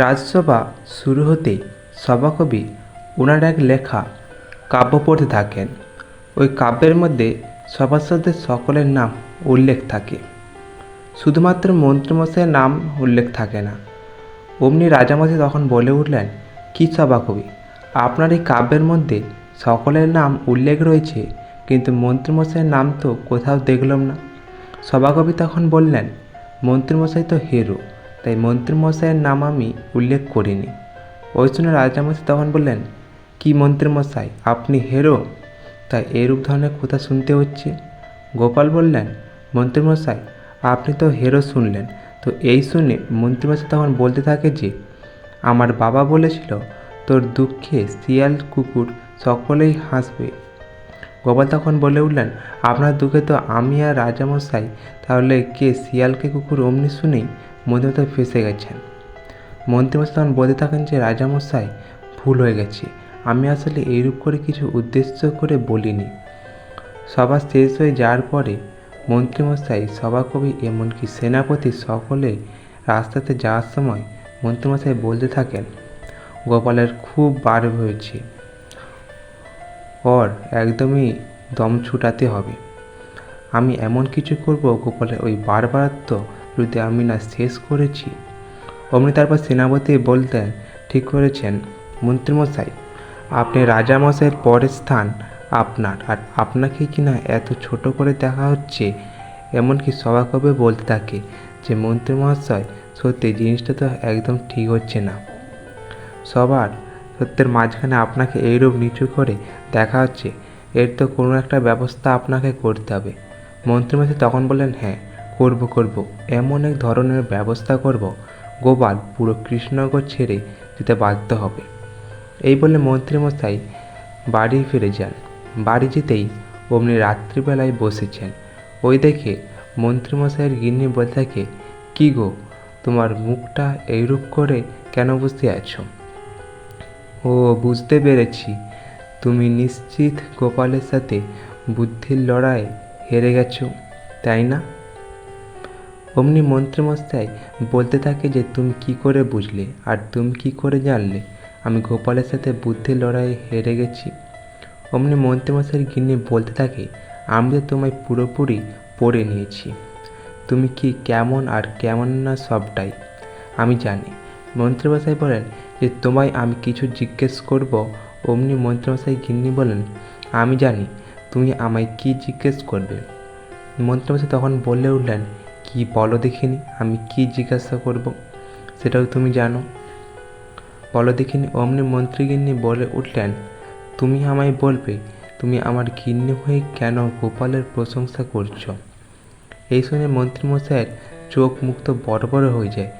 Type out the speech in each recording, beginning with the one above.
রাজসভা শুরু হতেই সভাকবি ওনার এক লেখা কাব্য পড়তে থাকেন। ওই কাব্যের মধ্যে সভাসদদের সকলের নাম উল্লেখ থাকে। শুধুমাত্র মন্ত্রীমশাইয়ের নাম উল্লেখ থাকে না। অমনি রাজামশাই তখন বলে উঠলেন, কী সভাকবি? আপনার এই কাব্যের মধ্যে সকলের নাম উল্লেখ রয়েছে, কিন্তু মন্ত্রীমশাইয়ের নাম তো কোথাও দেখলাম না। সভাকবি তখন বললেন মন্ত্রীমশাই তো হিরো, তাই মন্ত্রীমশাইয়ের নাম আমি উল্লেখ করিনি। ওই শুনে রাজামশাই তখন বললেন, কি মন্ত্রীমশাই, আপনি হেরো? তাই এরূপ ধরনের কথা শুনতে হচ্ছে। গোপাল বললেন, মন্ত্রীমশাই, আপনি তো হেরো শুনলেন, তো এই শুনে মন্ত্রীমশাই তখন বলতে থাকে যে, আমার বাবা বলেছিল, তোর দুঃখে শিয়াল, কুকুর সকলেই হাসবে। গোপাল তখন বলে উঠলেন, আপনার দুঃখে তো আমি আর রাজামশাই, তাহলে কে শিয়ালকে কুকুর অমনি শুনেই মধ্যে ফেসে গেছেন? মন্ত্রীমশাই তখন বলতে থাকেন যে, রাজামশাই, ভুল হয়ে গেছে। আমি আসলে এইরূপ করে কিছু উদ্দেশ্য করে বলিনি। সভা শেষ হয়ে যাওয়ার পরে মন্ত্রীমশাই, সভাকবি এমনকি সেনাপতি সকলে রাস্তাতে যাওয়ার সময় মন্ত্রীমশাই বলতে থাকেন, গোপালের খুব বার হয়েছে। ওর একদমই দম ছুটাতে হবে। আমি এমন কিছু করব গোপালের ওই বারবারত্ব যদি আমি না শেষ করেছি। অমনি তারপর সেনাপতি বলতেন, ঠিক করেছেন মন্ত্রীমশাই, আপনি রাজামশাইয়ের পরের স্থান আপনার, আর আপনাকে কি না এত ছোট করে দেখা হচ্ছে? এমনকি সভাকবে বলতে থাকে যে মন্ত্রীমহাশয় সত্যি জিনিসটা তো একদম ঠিক হচ্ছে না। সবার সত্যের মাঝখানে আপনাকে এইরূপ নিচু করে দেখা হচ্ছে, এর তো কোনো একটা ব্যবস্থা আপনাকে করতে হবে। মন্ত্রীমশাই তখন বললেন হ্যাঁ করব করব। এমন এক ধরনের ব্যবস্থা করব, গোপাল পুরো কৃষ্ণনগর ছেড়ে যেতে বাধ্য হবে। এই বলে মন্ত্রীমশাই বাড়ি ফিরে যান। বাড়ি যেতেই অমনি রাত্রিবেলায় বসেছেন। ওই দেখে মন্ত্রীমশাইয়ের গিন্নি বলতে থাকে, কী গো, তোমার মুখটা এইরূপ করে কেন বসে আছো? ও বুঝতে পেরেছি। তুমি নিশ্চিত গোপালের সাথে বুদ্ধির লড়াই হেরে গেছো, তাই না? অমনি মন্ত্রীমশাই বলতে থাকে যে তুমি কি করে বুঝলে আর তুমি কি করে জানলে আমি গোপালের সাথে বুদ্ধির লড়াই হেরে গেছি? অমনি মন্ত্রীমশাইয়ের গিন্নি বলতে থাকে, আমি তো তোমায় পুরোপুরি পড়ে নিয়েছি। তুমি কি কেমন আর কেমন না সবটাই আমি জানি। মন্ত্রীমশাই বলেন যে তোমায় আমি কিছু জিজ্ঞেস করব? অমনি মন্ত্রীমশাই গিন্নি বলেন আমি জানি, তুমি আমায় কি জিজ্ঞেস করবে? মন্ত্রীমশাই তখন বলে উঠলেন, কি বলো দেখিনি, আমি কি জিজ্ঞাসা করব? সেটাও তুমি জানো? বলো দেখিনি, অমনি মন্ত্রীগিন্নি বলে উঠলেন, তুমি আমায় বলবে, তুমি আমার গিন্নি হয়ে কেন গোপালের প্রশংসা করছ? এই শুনে মন্ত্রীমশাইয়ের চোখ মুক্ত বড় বড় হয়ে যায়।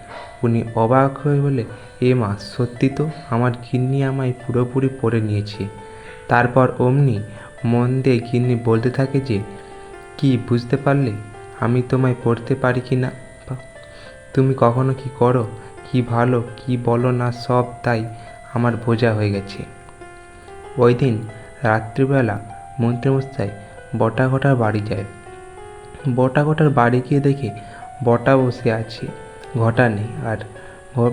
উনি অবাক হয়ে বলে এ মা, সত্যি তো আমার গিন্নি আমায় পুরোপুরি পরে নিয়েছে। তারপর অমনি মন দিয়ে গিন্নি বলতে থাকে যে, কি, বুঝতে পারলে? আমি তোমায় পড়তে পারি কি না? তুমি কখনো কি করো? কি ভালো? কি বলো না? সব তাই আমার বোঝা হয়ে গেছে। ওই দিন রাত্রিবেলা মন্ত্রীমশাই বটাঘটার বাড়ি যায়। বটাঘটার বাড়ি গিয়ে দেখে বটা বসে আছে। ঘটা নেই আর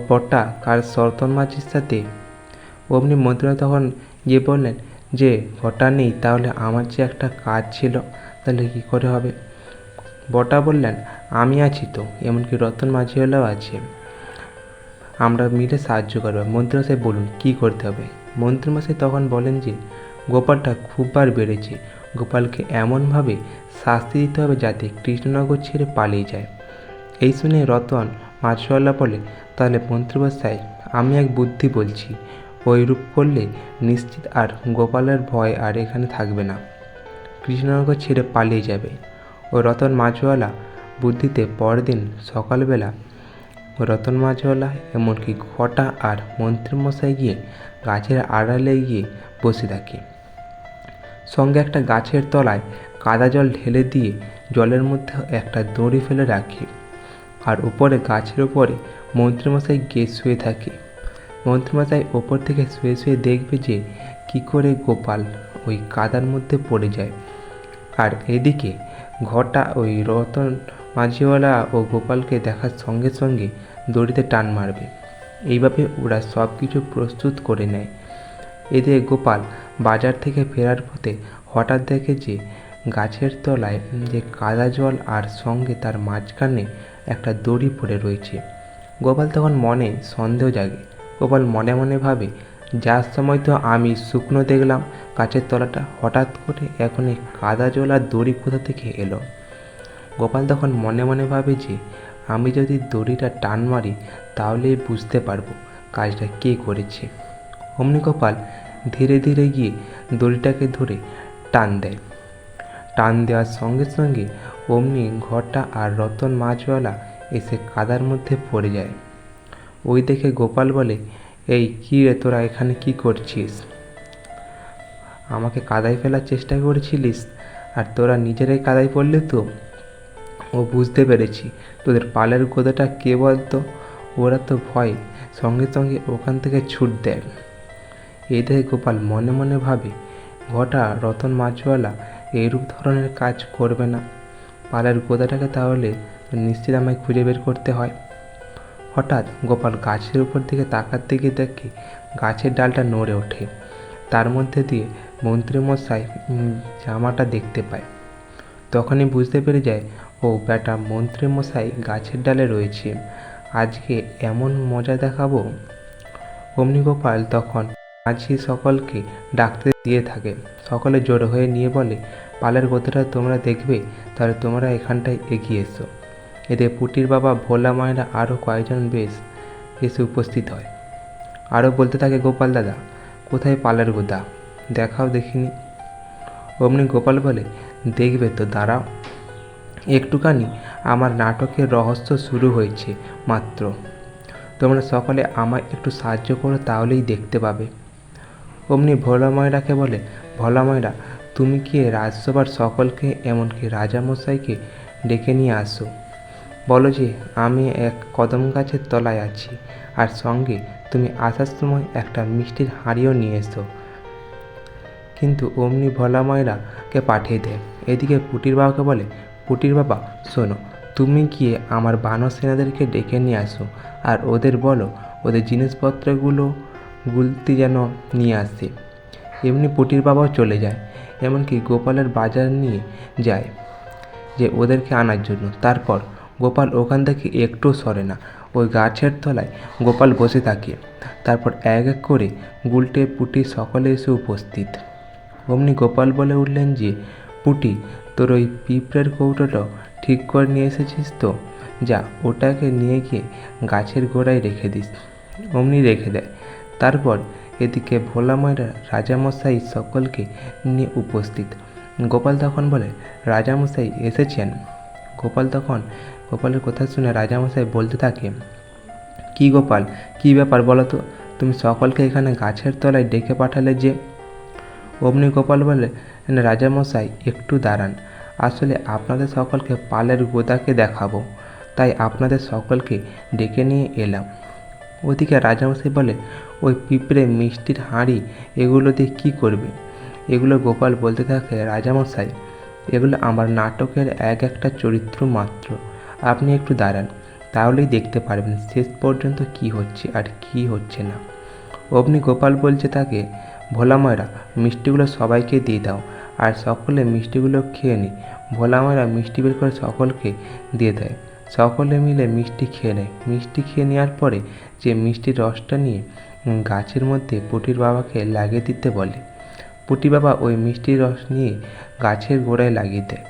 বটা কার সর্তন মাঝির সাথে অমনি মন্ত্রীরা তখন গিয়ে বললেন, যে ঘটা নেই, তাহলে আমার যে একটা কাজ ছিল, তাহলে কী করে হবে? বটা বললেন, আমি আছি তো, এমনকি রতন মাঝিওয়ালাও আছে। আমরা মিলে সাহায্য করব। মন্ত্রীমশাই বলুন, কি করতে হবে? মন্ত্রীমশাই তখন বলেন যে, গোপালটা খুববার বেড়েছে। গোপালকে এমনভাবে শাস্তি দিতে হবে যাতে কৃষ্ণনগর ছেড়ে পালিয়ে যায়। এই শুনে রতন মাছওয়ালা বলে, তাহলে মন্ত্রীমশাই, আমি এক বুদ্ধি বলছি। ওইরূপ করলে নিশ্চিত আর গোপালের ভয় আর এখানে থাকবে না। কৃষ্ণনগর ছেড়ে পালিয়ে যাবে। ও রতন মাছওয়ালা বুদ্ধিতে পরদিন সকালবেলা রতন মাছওয়ালা এমনকি ঘটা আর মন্ত্রীমশাই গিয়ে গাছের আড়ালে গিয়ে বসে থাকে। সঙ্গে একটা গাছের তলায় কাদা জল ঢেলে দিয়ে জলের মধ্যে একটা দড়ি ফেলে রাখে। আর উপরে গাছের উপরে মন্ত্রীমশাই গিয়ে শুয়ে থাকে। মন্ত্রীমশাই ওপর থেকে শুয়ে শুয়ে দেখবে যে কি করে গোপাল ওই কাদার মধ্যে পড়ে যায়। আর এদিকে ঘটা ওই রতন মাঝিওয়ালা ও গোপালকে দেখার সঙ্গে সঙ্গে দড়িতে টান মারবে। এইভাবে ওরা সব কিছু প্রস্তুত করে নেয়। এতে গোপাল বাজার থেকে ফেরার পথে হঠাৎ দেখে যে গাছের তলায় যে কাদা জল আর সঙ্গে তার মাঝখানে একটা দড়ি পড়ে রয়েছে। গোপাল তখন মনে সন্দেহ জাগে। গোপাল মনে মনে ভাবে, যার সময় তো আমি শুকনো দেখলাম, গাছের তলাটা হঠাৎ করে এখন এই কাদা জল দড়ি কোথা থেকে এলো? গোপাল তখন মনে মনে ভাবে যে, আমি যদি দড়িটা টান মারি, তাহলেই বুঝতে পারব কাজটা কে করেছে। অমনি গোপাল ধীরে ধীরে গিয়ে দড়িটাকে ধরে টান দেয়। টান দেওয়ার সঙ্গে সঙ্গে অমনি ঘরটা আর রতন মাছওয়ালা এসে কাদার মধ্যে পড়ে যায়। ওই দেখে গোপাল বলে, এই কী রে তোরা এখানে কি করছিস? আমাকে কাদায় ফেলার চেষ্টা করেছিলিস আর তোরা নিজেরাই কাদায় পড়লে তো? ও বুঝতে পেরেছি। তোদের পালের গোদাটা কে বলতো? ওরা তো ভয় সঙ্গে সঙ্গে ওখান থেকে ছুট দেয়। এই দেখে গোপাল মনে মনে ভাবে ঘটা রতন মাছওয়ালা এইরূপ ধরনের কাজ করবে না। পালের গোদাটাকে তাহলে নিশ্চিত আমায় খুঁজে বের করতে হয়। হঠাৎ গোপাল গাছের উপর দিকে তাকার দিকে দেখে গাছের ডালটা নড়ে ওঠে। তার মধ্যে দিয়ে মন্ত্রীমশাই জামাটা দেখতে পায়। তখনই বুঝতে পেরে যায়, ও বেটা মন্ত্রীমশাই গাছের ডালে রয়েছে। আজকে এমন মজা দেখাবো? অমনি গোপাল তখন মাঝি সকলকে ডাকতে দিয়ে থাকে। সকলে জোর হয়ে নিয়ে বলে পালের গোদাটা তোমরা দেখবে, তাহলে তোমরা এখানটায় এগিয়ে এসো। এতে পুটির বাবা ভোলা মায়েরা আরও কয়েকজন বেশ, এসে উপস্থিত হয়। আরও বলতে থাকে, গোপাল দাদা, কোথায় পালের গোদা দেখাও দেখিনি। অমনি গোপাল বলে, দেখবে তো, দাঁড়াও। একটুখানি আমার নাটকের রহস্য শুরু হয়েছে, মাত্র। তোমরা সকলে আমায় একটু সাহায্য করো, তাহলেই দেখতে পাবে। অমনি ভোলা ময়রাকে বলে, ভোলা ময়রা তুমি কি রাজসভার সকলকে, এমনকি রাজামশাইকে ডেকে নিয়ে আসো? বলো যে, আমি এক কদম গাছের তলায় আছি, আর সঙ্গে তুমি আসার সময় একটা মিষ্টির হাঁড়িও নিয়ে এসো। কিন্তু অমনি ভোলা ময়রাকে পাঠিয়ে দেয়? এদিকে পুটির বাবাকে বলে, পুটির বাবা, শোনো, তুমি গিয়ে আমার বানর সেনাদেরকে ডেকে নিয়ে আসো? আর ওদের বলো, ওদের জিনিসপত্রগুলো গুলতি যেন নিয়ে আসে। এমনি পুটির বাবাও চলে যায়। এমনকি গোপালের বাজার নিয়ে যায় যে ওদেরকে আনার জন্য। তারপর গোপাল ওখান থেকে একটু সরে না, ওই গাছের তলায় গোপাল বসে থাকে। তারপর এক এক করে গুলটে পুটি সকলে এসে উপস্থিত। অমনি গোপাল বলে উঠলেন যে, পুটি, তোর ওই পিঁপড়ের কৌটোটাও ঠিক করে নিয়ে এসেছিস তো? যা, ওটাকে নিয়ে গিয়ে গাছের গোড়ায় রেখে দিস। অমনি রেখে দেয়। তারপর এদিকে ভোলা ময়রা রাজামশাই সকলকে নিয়ে উপস্থিত। গোপাল তখন বলে, রাজামশাই এসেছেন। গোপাল তখন, গোপালের কথা শুনে রাজামশাই বলতে থাকে, কি গোপাল, কি ব্যাপার বলো তো? তুমি সকলকে এখানে গাছের তলায় ডেকে পাঠালে যে? অমনি গোপাল বলে, রাজামশাই, একটু দাঁড়ান। আসলে আপনাদের সকলকে পালের গোদাকে দেখাবো। তাই আপনাদের সকলকে ডেকে নিয়ে এলাম। ওদিকে রাজামশাই বলে, ওই পিঁপড়ে মিষ্টির হাঁড়ি, এগুলো দিয়ে কী করবে? এগুলো গোপাল বলতে থাকে রাজামশাই এগুলো আমার নাটকের এক একটা চরিত্র মাত্র। আপনি একটু দাঁড়ান, তাহলেই দেখতে পারবেন শেষ পর্যন্ত কি হচ্ছে আর কি হচ্ছে না। অমনি গোপাল বলছে তাকে ভোলা ময়রা মিষ্টিগুলো সবাইকে দিয়ে দাও, আর সকলে মিষ্টিগুলো খেয়ে নি। ভোলা ময়রা মিষ্টি বের করে সকলকে দিয়ে দেয়। সকলে মিলে মিষ্টি খেয়ে নেয়। মিষ্টি খেয়ে নেওয়ার পরে যে মিষ্টির রসটা নিয়ে গাছের মধ্যে পুটির বাবাকে লাগিয়ে দিতে বলে। পুটি বাবা ওই মিষ্টির রস নিয়ে গাছের গোড়ায় লাগিয়ে দেয়।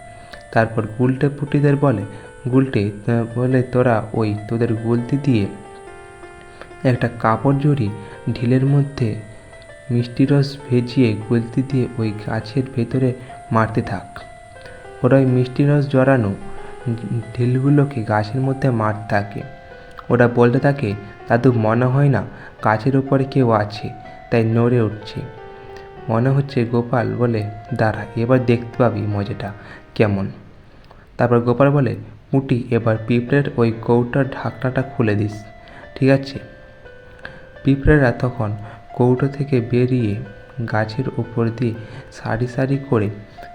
তারপর গুলটে পুটিদের বলে, গুলটে বলে তোরা ওই তোদের গুলতি দিয়ে একটা কাপড় জড়ি ঢিলের মধ্যে মিষ্টি রস ভেজিয়ে গুলতি দিয়ে ওই গাছের ভেতরে মারতে থাক। ওরা ওই মিষ্টি রস জড়ানো ঢিলগুলোকে গাছের মধ্যে মারতে থাকে। ওরা বলতে থাকে, দাদু, মনে হয় না গাছের উপরে কেউ আছে। তাই নড়ে উঠছে। মনে হচ্ছে গোপাল বলে, দাঁড়া, এবার দেখতে পাবি মজাটা কেমন। তারপর গোপাল বলে পুটি এবার পিঁপড়ের ওই কৌটার ঢাকনাটা খুলে দিস, ঠিক আছে? পিঁপড়েরা তখন কৌটো থেকে বেরিয়ে গাছের উপর দিয়ে সারি সারি করে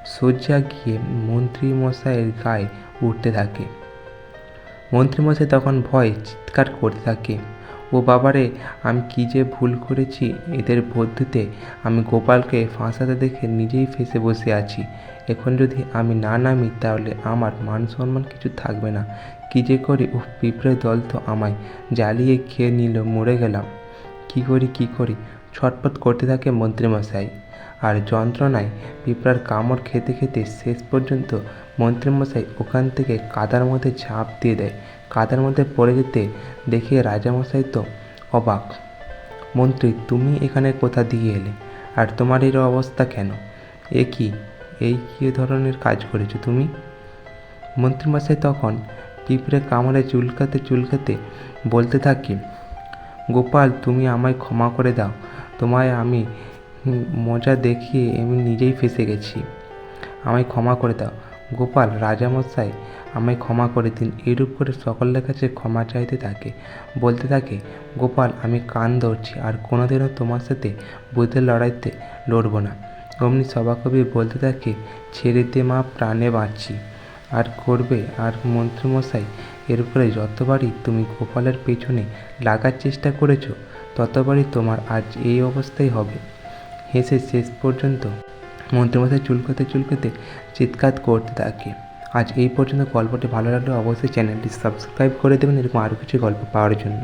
সোজা গিয়ে মন্ত্রী মশাইয়ের গায়ে উঠতে থাকে। মন্ত্রীমশাই তখন ভয় চিৎকার করতে থাকে, ও বাবারে, আমি কী যে ভুল করেছি? এদের বুদ্ধিতে আমি গোপালকে ফাঁসাতে দেখে নিজেই ফেসে বসে আছি। এখন যদি আমি না নামি, তাহলে আমার মান সম্মান কিছু থাকবে না। কী যে করি, উফ, পিঁপড়ে দল তো আমায় জ্বালিয়ে খেয়ে নিল, মরে গেলাম। কী করি কী করি? ছটপট করতে থাকে মন্ত্রীমশাই আর যন্ত্রণায় পিঁপড়ার কামড় খেতে খেতে শেষ পর্যন্ত মন্ত্রীমশাই ওখান থেকে কাদার মধ্যে ঝাঁপ দিয়ে দেয়। কাদার মধ্যে পড়ে যেতে দেখে রাজামশাই তো অবাক। মন্ত্রী, তুমি এখানে কোথা দিয়ে এলে? আর তোমার এর অবস্থা কেন? এ কি? এই কী ধরনের কাজ করেছ তুমি? মন্ত্রীমশাই তখন পিঁপড়ে কামড়ে চুলকাতে চুলকাতে বলতে থাকি, গোপাল, তুমি আমায় ক্ষমা করে দাও। তোমায় আমি মজা দেখিয়ে আমি নিজেই ফেসে গেছি। আমায় ক্ষমা করে দাও। গোপাল রাজামশাই আমায় ক্ষমা করে দিন এরূপ করে সকলের কাছে ক্ষমা চাইতে থাকে। বলতে থাকে, গোপাল, আমি কান ধরছি, আর কোনোদিনও তোমার সাথে বুদ্ধের লড়াইতে লড়বো না। অমনি সভাকবি বলতে থাকে, ছেড়ে দে মা, প্রাণে বাঁচছি। আর করবে, আর মন্ত্রীমশাই, এর উপরে যতবারই তুমি গোপালের পেছনে লাগার চেষ্টা করেছ, ততবারই তোমার আজ এই অবস্থাই হবে। হেসে শেষ পর্যন্ত মন্ত্রীমশাই চুলকোতে চুলকোতে চিৎকার করতে থাকে। আজ এই পর্যন্ত গল্পটি ভালো লাগলে অবশ্যই চ্যানেলটি সাবস্ক্রাইব করে দেবেন, এরকম আরও কিছু গল্প পাওয়ার জন্য।